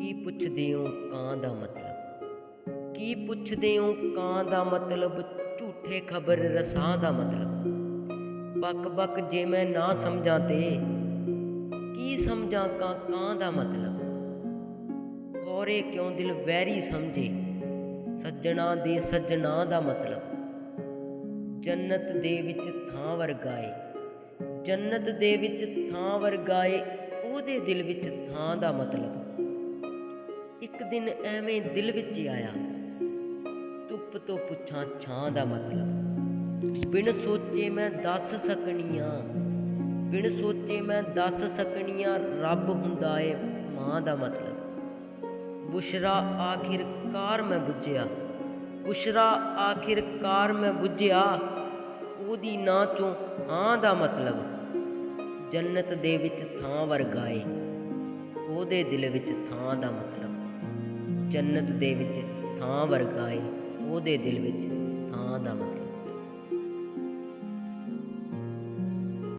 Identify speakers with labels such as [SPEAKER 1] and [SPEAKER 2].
[SPEAKER 1] ਕੀ ਪੁੱਛਦੇ ਹੋ ਕਾਂ ਦਾ ਮਤਲਬ? ਕੀ ਪੁੱਛਦੇ ਹੋ ਕਾਂ ਦਾ ਮਤਲਬ? ਝੂਠੇ ਖਬਰ ਰਸਾਂ ਦਾ ਮਤਲਬ? ਬੱਕ ਬੱਕ ਜੇ ਮੈਂ ਨਾ ਸਮਝਾਂ ਤੇ, ਕੀ ਸਮਝਾਂ ਕਾਂ ਕਾਂ ਦਾ ਮਤਲਬ? ਹੋਰੇ ਕਿਉਂ ਦਿਲ ਵੈਰੀ ਸਮਝੇ? ਸੱਜਣਾ ਦੇ ਸੱਜਣਾ ਦਾ ਮਤਲਬ? ਜੰਨਤ ਦੇ ਵਿੱਚ ਥਾਂ ਵਰਗਾਏ, ਜੰਨਤ ਦੇ ਵਿੱਚ ਥਾਂ ਵਰਗਾਏ, ਉਹਦੇ ਦਿਲ ਵਿੱਚ ਥਾਂ ਦਾ ਮਤਲਬ? ਇੱਕ ਦਿਨ ਐਵੇਂ ਦਿਲ ਵਿੱਚ ਆਇਆ। ਧੁੱਪ ਤੋਂ ਪੁੱਛਾਂ ਛਾਂ ਦਾ ਮਤਲਬ। ਬਿਨ ਸੋਚੇ ਮੈਂ ਦੱਸ ਸਕਣੀਆਂ ਬਿਨ ਸੋਚੇ ਮੈਂ ਦੱਸ ਸਕਣੀਆਂ ਰੱਬ ਹੁੰਦਾ ਏ ਮਾਂ ਦਾ ਮਤਲਬ। ਬੁਸ਼ਰਾ ਆਖਿਰਕਾਰ ਮੈਂ ਬੁੱਝਿਆ, ਬੁਸ਼ਰਾ ਆਖਿਰਕਾਰ ਮੈਂ ਬੁੱਝਿਆ, ਉਹਦੀ ਨਾਂ ਚੋਂ ਹਾਂ ਦਾ ਮਤਲਬ। ਜੰਨਤ ਦੇ ਵਿੱਚ ਥਾਂ ਵਰਗਾਏ ਉਹਦੇ ਦਿਲ ਵਿੱਚ ਥਾਂ ਦਾ ਮਤਲਬ। ਜੰਨਤ ਦੇ ਵਿੱਚ ਥਾਂ ਵਰਗਾ ਵਰਗਾਏ ਉਹਦੇ ਦਿਲ ਵਿੱਚ ਥਾਂ ਦਾ ਮਤਲਬ।